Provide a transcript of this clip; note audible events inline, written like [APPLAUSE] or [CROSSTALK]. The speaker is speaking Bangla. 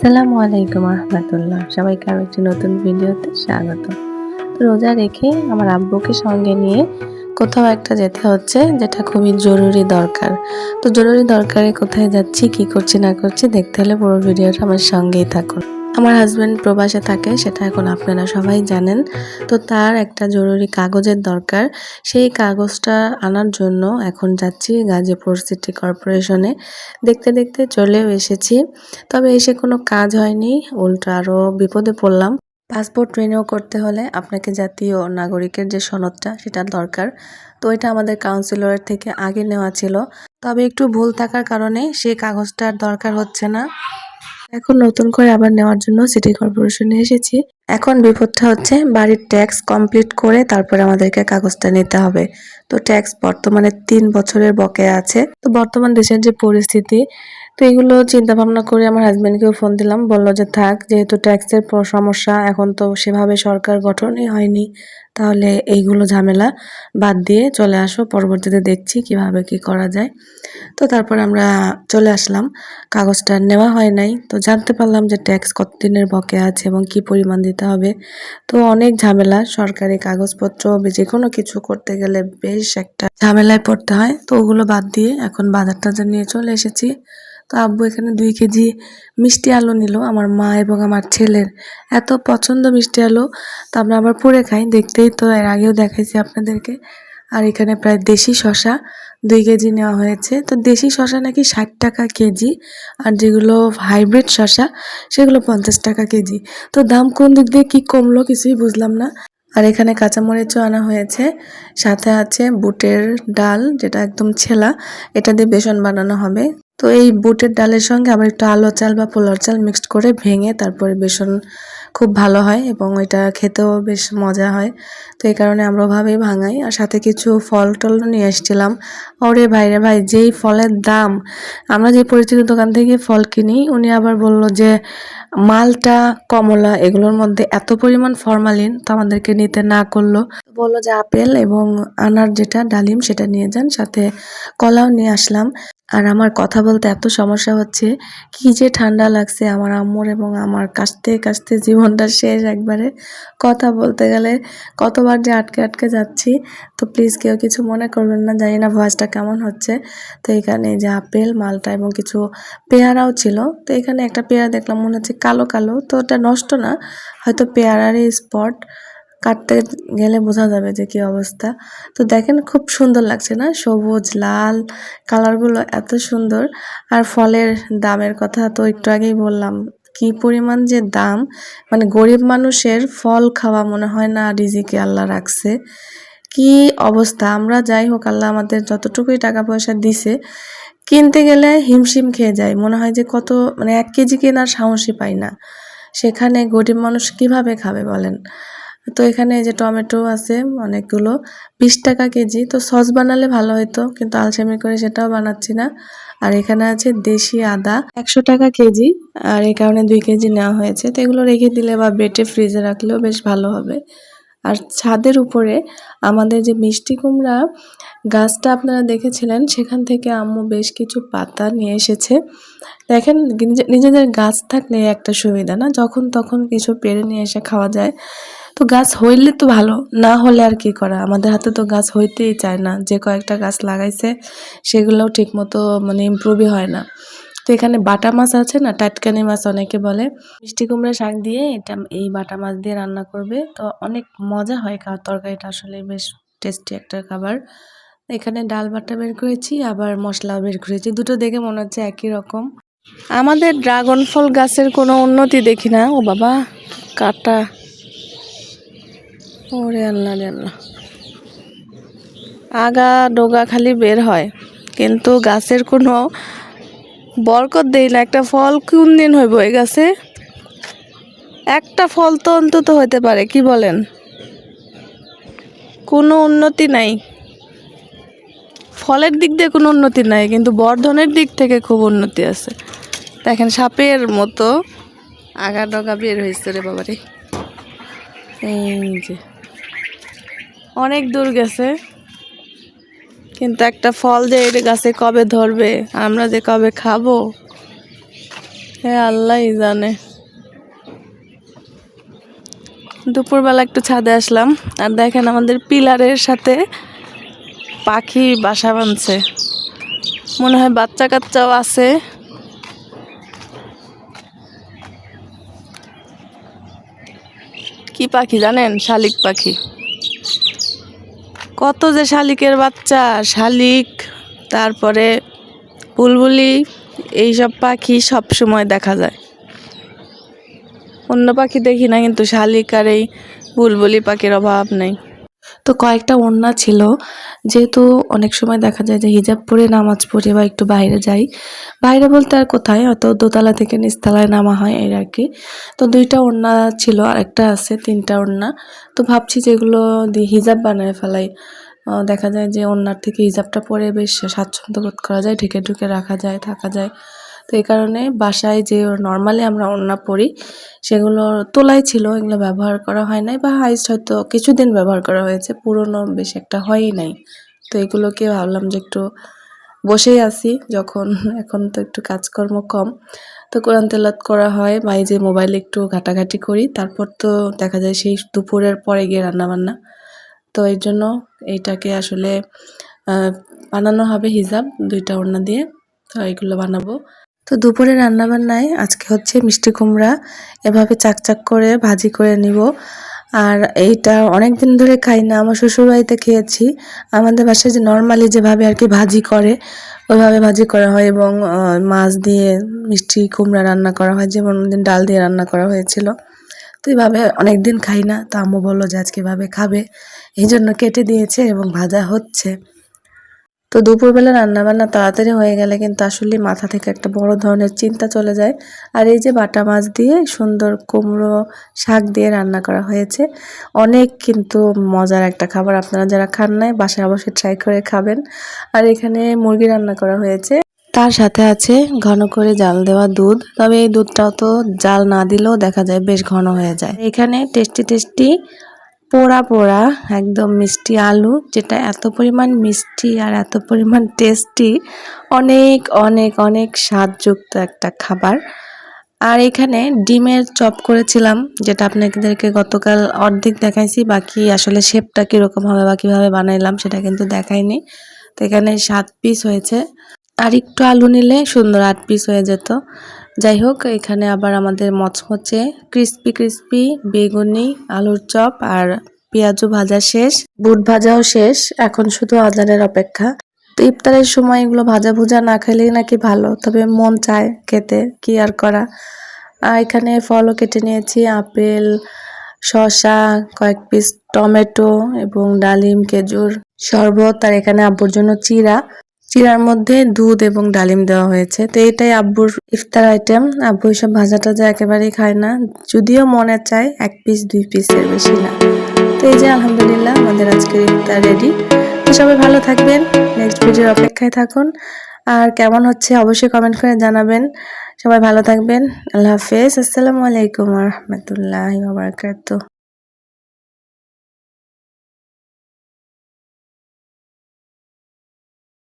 সালামু আলাইকুম রহমতুল্লাহ সবাইকে আরও একটি নতুন ভিডিওতে স্বাগত। রোজা রেখে আমার আব্বুকে সঙ্গে নিয়ে কোথাও একটা যেতে হচ্ছে, যেটা খুবই জরুরি দরকার। তো জরুরি দরকারে কোথায় যাচ্ছি, কি করছি, না করছি, দেখতে হলে পুরো ভিডিওটা আমার সঙ্গেই থাকুন। আমার হাজব্যান্ড প্রবাসে থাকে, সেটা এখন আপনারা সবাই জানেন। তো তার একটা জরুরি কাগজের দরকার। সেই কাগজটা আনার জন্য এখন যাচ্ছি গাজীপুর সিটি কর্পোরেশনে দেখতে দেখতে চলেও এসেছি। তবে এসে কোনো কাজ হয়নি, উল্টো আরও বিপদে পড়লাম। পাসপোর্ট রিনিউ করতে হলে আপনাকে জাতীয় নাগরিকের যে সনদটা, সেটা দরকার। তো এটা আমাদের কাউন্সিলরের থেকে আগে নেওয়া ছিল। তবে একটু ভুল থাকার কারণে সেই কাগজটার দরকার হচ্ছে না। এখন নতুন করে আবার নেওয়ার জন্য সিটি কর্পোরেশনে এসেছি। এখন বিপদটা হচ্ছে বাড়ির ট্যাক্স কমপ্লিট করে তারপরে আমাদেরকে কাগজটা নিতে হবে। তো ট্যাক্স বর্তমানে তিন বছরের বকেয়া আছে। তো বর্তমান দেশের যে পরিস্থিতি তো এগুলো চিন্তা ভাবনা করে আমার হাজব্যান্ডকেও ফোন দিলাম। বলল যে, থাক, যেহেতু ট্যাক্সের সমস্যা, এখন তো সেভাবে সরকার গঠনই হয়নি, তাহলে এইগুলো ঝামেলা বাদ দিয়ে চলে আসো, পরবর্তীতে দেখছি কীভাবে কি করা যায়। তো তারপর আমরা চলে আসলাম। কাগজটা নেওয়া হয় নাই, তো জানতে পারলাম যে ট্যাক্স কতদিনের বকে আছে এবং কি পরিমাণ দিতে হবে। তো অনেক ঝামেলা, সরকারি কাগজপত্র যে কোনো কিছু করতে গেলে বেশ একটা ঝামেলায় পড়তে হয়। তো ওগুলো বাদ দিয়ে এখন বাজার টাজার নিয়ে চলে এসেছি তো আব্বু এখানে দুই কেজি মিষ্টি আলু নিল, আমার মা এবং আমার ছেলের। এত পছন্দ মিষ্টি আলু, তো আমরা আবার পরে খাই। দেখতেই তো, এর আগেও দেখাইছি আপনাদেরকে। আর এখানে প্রায় দেশি শশা দুই কেজি নেওয়া হয়েছে। তো দেশি শশা নাকি ষাট টাকা কেজি, আর যেগুলো হাইব্রিড শশা সেগুলো পঞ্চাশ টাকা কেজি। তো দাম কোন দিক দিয়ে কী কমলো কিছুই বুঝলাম না। আর এখানে কাঁচামরিচও আনা হয়েছে, সাথে আছে বুটের ডাল, যেটা একদম ছেলা, এটা দিয়ে বেসন বানানো হবে। তো এই বুটের ডালের সঙ্গে আবার একটু আলো চাল বা পোলার চাল মিক্সড করে ভেঙে তারপরে বেসন খুব ভালো হয় এবং এটা খেতেও বেশ মজা হয়। তো এই কারণে আমরা ওভাবেই ভাঙাই। আর সাথে কিছু ফল টল নিয়ে এসেছিলাম। ওরে ভাই রে ভাই, যেই ফলের দাম। আমরা যে পরিচিত দোকান থেকে ফল কিনি, উনি আবার বলল যে, মালটা, কমলা, এগুলোর মধ্যে এত পরিমাণ ফরমালিন তো আমাদেরকে নিতে না করল। বলল যে, আপেল এবং আনার যেটা ডালিম সেটা নিয়ে যান, সাথে কলাও নিয়ে আসলাম। আর আমার কথা বলতে এত সমস্যা হচ্ছে, কি যে ঠান্ডা লাগছে আমার আম্মুর এবং আমার কাশতে কাশতে জীবনটা শেষ একবারে। কথা বলতে গেলে কতবার যে আটকে আটকে যাচ্ছি, তো প্লিজ কেউ কিছু মনে করবেন না, জানি না ভয়েসটা কেমন হচ্ছে। তো এখানে যে আপেল, মালটা এবং কিছু পেয়ারাও ছিল, তো এখানে একটা পেয়ারা দেখলাম মনে হচ্ছে কালো কালো, তো ওটা নষ্ট না, হয়তো পেয়ারারই স্পট কাটতে গেলে বোঝা যাবে যে কি অবস্থা। তো দেখেন খুব সুন্দর লাগছে না? সবুজ, লাল, কালারগুলো এত সুন্দর। আর ফলের দামের কথা তো একটু আগেই বললাম। কি পরিমাণ যে দাম! মানে গরিব মানুষের ফল খাওয়া মনে হয় না রিজিকে আল্লাহ রাখছে। কি অবস্থা! আমরা যাই হোক, আল্লাহ আমাদের যতটুকুই টাকা পয়সা দিছে, কিনতে গেলে হিমশিম খেয়ে যায়। মনে হয় যে কত মানে এক কেজি কেনার সাহসই পাই না। সেখানে গরিব মানুষ কীভাবে খাবে বলেন? তো এখানে এই যে টমেটো আছে অনেকগুলো, বিশ টাকা কেজি। তো সস বানালে ভালো হতো কিন্তু আলসেমি করে সেটাও বানাচ্ছি না। আর এখানে আছে দেশি আদা, একশো টাকা কেজি, আর এই কারণে দুই কেজি নেওয়া হয়েছে। তো এগুলো রেখে দিলে বা বেটে ফ্রিজে রাখলেও বেশ ভালো হবে। আর ছাদের উপরে আমাদের যে মিষ্টি কুমড়া গাছটা আপনারা দেখেছিলেন, সেখান থেকে আম্মু বেশ কিছু পাতা নিয়ে এসেছে। দেখেন, নিজে- নিজেদের গাছ থাকলে একটা সুবিধা না? যখন তখন কিছু পেরে নিয়ে এসে খাওয়া যায়। তো গাছ হইলে তো ভালো, না হলে আর কি করা? আমাদের হাতে তো গাছ হইতেই চায় না, যে কয়েকটা গাছ লাগাইছে, সেগুলোও ঠিকমতো মানে ইমপ্রুভই হয় না। তো এখানে বাটা মাছ আছে না, টাটকানি মাছ অনেকে বলে। মিষ্টি কুমড়া শাক দিয়ে এটা এই বাটা মাছ দিয়ে রান্না করবে। তো অনেক মজা হয় খাওয়ার তরকারিটা আসলে, বেশ টেস্টি একটা খাবার। এখানে ডাল বাটা বের করেছি, আবার মশলাও বের করেছি। দুটো দেখে মনে হচ্ছে একই রকম। আমাদের ড্রাগন ফল গাছের কোনো উন্নতি দেখি না। ও বাবা, কাটা। ওরে আল্লাহ আল্লাহ। আগা ডোগা খালি বের হয়, কিন্তু গাছের কোনো বরকত দেই না। একটা ফল কোন দিন হইব এই গাছে? একটা ফল তো অন্তত হইতে পারে, কি বলেন? কোনো উন্নতি নাই। ফলের দিক দিয়ে কোনো উন্নতি নাই, কিন্তু বর্ধনের দিক থেকে খুব উন্নতি আছে। দেখেন সাপের মতো আগা ডগা বের হয়েছে রে বাবারে। এই যে। অনেক দূর গেছে। কিন্তু একটা ফল যে এটা গাছে কবে ধরবে, আমরা যে কবে খাব হে আল্লাহই জানে। দুপুরবেলা একটু ছাদে আসলাম, আর দেখেন আমাদের পিলারের সাথে পাখি বাসা বাঁধছে। মনে হয় বাচ্চা কাচ্চাও আছে। কি পাখি জানেন? শালিক পাখি। কত যে শালিকের বাচ্চা, শালিক, তারপরে বুলবুলি, এইসব পাখি সব সময় দেখা যায়। অন্য পাখি দেখি না, কিন্তু শালিক আর এই বুলবুলি পাখির অভাব নেই। তো কয়েকটা ওড়না ছিল। যেহেতু অনেক সময় দেখা যায় যে হিজাব পরে নামাজ পড়ে বা একটু বাইরে যাই, বাইরে বলতে আর কোথায়, হয়তো দোতলা থেকে নিচতলায় নামা হয় এর আর কি। তো দুইটা ওড়না ছিল আর একটা আছে, তিনটা ওড়না। তো ভাবছি যেগুলো দিয়ে হিজাব বানায় ফেলাই। দেখা যায় যে ওড়নার থেকে হিজাবটা পরে বেশ স্বাচ্ছন্দ্য বোধ করা যায়, ঢেকে ঢুকে রাখা যায়, থাকা যায়। তো এই কারণে বাসায় যে নর্মালি আমরা ওড়না পরি, সেগুলো তোলাই ছিল, এগুলো ব্যবহার করা হয় নাই বা হাইস্ট হয়তো কিছুদিন ব্যবহার করা হয়েছে, পুরনো বেশ একটা হয়ই নাই। তো এগুলোকে ভাবলাম যে একটু বসেই আছি, যখন [LAUGHS] এখন তো একটু কাজকর্ম কম। তো কোরআন তেলাত করা হয় বা এই যে মোবাইলে একটু ঘাটাঘাটি করি, তারপর তো দেখা যায় সেই দুপুরের পরে গিয়ে রান্নাবান্না। তো এই জন্য এইটাকে আসলে বানানো হবে হিজাব, দুইটা ওড়না দিয়ে। তো এগুলো বানাবো। তো দুপুরে রান্নাবান্নায় আজকে হচ্ছে মিষ্টি কুমড়া, এভাবে চাকচাক করে ভাজি করে নিব। আর এইটা অনেক দিন ধরে খাই না, আমার শ্বশুরবাড়িতে খেয়েছি। আমাদের বাসায় যে নর্মালি যেভাবে আর কি ভাজি করে, ওইভাবে ভাজি করা হয় এবং মাছ দিয়ে মিষ্টি কুমড়া রান্না করা হয়, যেমন দিন ডাল দিয়ে রান্না করা হয়েছিল। তো এইভাবে অনেক দিন খাই না, তো আম্মু বলল যে আজকে এভাবে খাবে। এই জন্য কেটে দিয়েছে এবং ভাজা হচ্ছে। তো দুপুরবেলা রান্নাবান্না তাড়াতাড়ি হয়ে গেলে কিন্তু আসলে মাথা থেকে একটা বড় ধরনের চিন্তা চলে যায়। আর এই যে বাটা মাছ দিয়ে সুন্দর কুমড়ো শাক দিয়ে রান্না করা হয়েছে, অনেক কিন্তু মজার একটা খাবার আপনারা যারা খান নাই বাসায় অবশ্যই ট্রাই করে খাবেন। আর এখানে মুরগি রান্না করা হয়েছে। তার সাথে আছে ঘন করে জাল দেওয়া দুধ, তবে এই দুধটাও তো জাল না দিলেও দেখা যায় বেশ ঘন হয়ে যায়। এখানে টেস্টি টেস্টি পোড়া পোড়া, একদম মিষ্টি আলু, যেটা এত পরিমাণ মিষ্টি আর এত পরিমাণ টেস্টি অনেক অনেক অনেক স্বাদযুক্ত একটা খাবার। আর এখানে ডিমের চপ করেছিলাম, যেটা আপনাদেরকে গতকাল অর্ধেক দেখাইছি, বাকি আসলে শেপটা কীরকম হবে বা কীভাবে বানাইলাম সেটা কিন্তু দেখাইনি। তো এখানে সাত পিস হয়েছে। আর একটু আলু নিলে সুন্দর আট পিস হয়ে যেত। যাই হোক, এখানে আবার আমাদের মচমচে ক্রিস্পি ক্রিস্পি বেগুনি, আলুর চপ আর পেঁয়াজু ভাজা শেষ। বুট ভাজাও শেষ, এখন শুধু আজানের অপেক্ষা। তো ইফতারের সময় এগুলো ভাজা ভুজা না খেলেই নাকি ভালো, তবে মন চায় খেতে, কি আর করা। এখানে ফলও কেটে নিয়েছি, আপেল, শসা, কয়েক পিস টমেটো এবং ডালিম, খেজুর, শরবত, আর এখানে আব্বুর জন্য চিরা। চিরার মধ্যে দুধ এবং ডালিম দেওয়া হয়েছে। তো এটাই আব্বুর ইফতার আইটেম আব্বু সব ভাজা টাজা একেবারেই খায় না। যদিও মনে চায় এক পিস দুই পিসের বেশি না। তো এই যে আলহামদুলিল্লাহ আমাদের আজকের ইফতার রেডি তো সবাই ভালো থাকবেন। নেক্সট ভিডিওর অপেক্ষায় থাকুন। আর কেমন হচ্ছে অবশ্যই কমেন্ট করে জানাবেন। সবাই ভালো থাকবেন। আল্লাহ হাফেজ। আসসালামু আলাইকুম রহমতুল্লাহ বারকাত